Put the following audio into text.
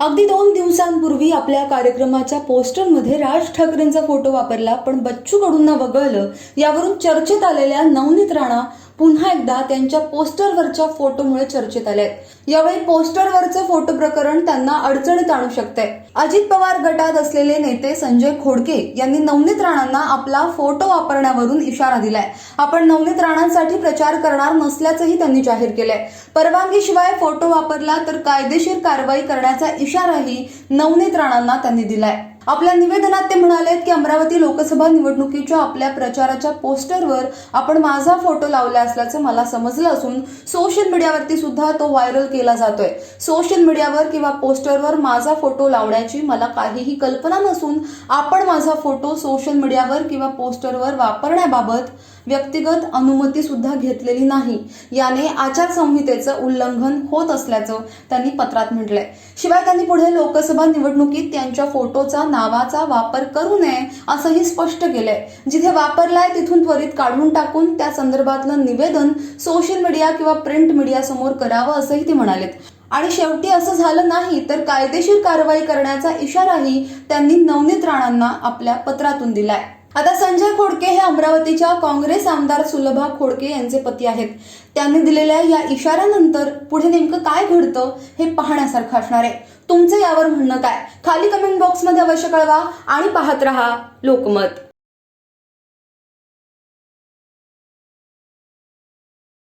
अगदी दोन दिवसांपूर्वी आपल्या कार्यक्रमाच्या पोस्टरमध्ये राज ठाकरेंचा फोटो वापरला पण बच्चू कडूंना वगळलं. यावरून चर्चेत आलेल्या नवनीत राणा पुन्हा एकदा त्यांच्या पोस्टरवरच्या फोटोमुळे चर्चेत आले. यावेळी पोस्टरवरचं फोटो प्रकरण त्यांना अडचणीत आणू शकते. अजित पवार गटात असलेले नेते संजय खोडके यांनी नवनीत राणांना आपला फोटो वापरण्यावरून इशारा दिलाय. आपण नवनीत राणांसाठी प्रचार करणार नसल्याचंही त्यांनी जाहीर केलंय. परवानगीशिवाय फोटो वापरला तर कायदेशीर कारवाई करण्याचा इशाराही नवनीत राणांना त्यांनी दिलाय. आपल्या निवेदनात ते म्हणाले की अमरावती लोकसभा निवडणुकीच्या आपल्या प्रचाराच्या पोस्टरवर आपण माझा फोटो लावला असल्याचं मला समजलं असून सोशल मीडियावरती सुद्धा तो व्हायरल केला जातोय. सोशल मीडियावर किंवा पोस्टरवर माझा फोटो लावण्याची मला काहीही कल्पना नसून आपण माझा फोटो सोशल मीडियावर किंवा पोस्टरवर वापरण्याबाबत व्यक्तिगत अनुमती सुद्धा घेतलेली नाही. याने आचारसंहितेचं उल्लंघन होत असल्याचं त्यांनी पत्रात म्हटलंय. शिवाय त्यांनी पुढे लोकसभा निवडणुकीत त्यांच्या फोटोचा नावाचा वापर करू नये असंही स्पष्ट केलंय. जिथे वापरलाय तिथून त्वरित काढून टाकून त्या संदर्भातलं निवेदन सोशल मीडिया किंवा प्रिंट मीडिया समोर करावं असंही ते म्हणालेत. आणि शेवटी असं झालं नाही तर कायदेशीर कारवाई करण्याचा इशाराही त्यांनी नवनीत राणांना आपल्या पत्रातून दिलाय. आता संजय खोडके हे अमरावतीच्या काँग्रेस आमदार सुलभा खोडके यांचे पती आहेत. त्यांनी दिलेल्या या इशाऱ्यानंतर पुढे नेमकं काय घडतं हे पाहण्यासारखं असणार आहे. तुमचं यावर म्हणणं काय? खाली कमेंट बॉक्समध्ये अवश्य कळवा आणि पाहत रहा लोकमत.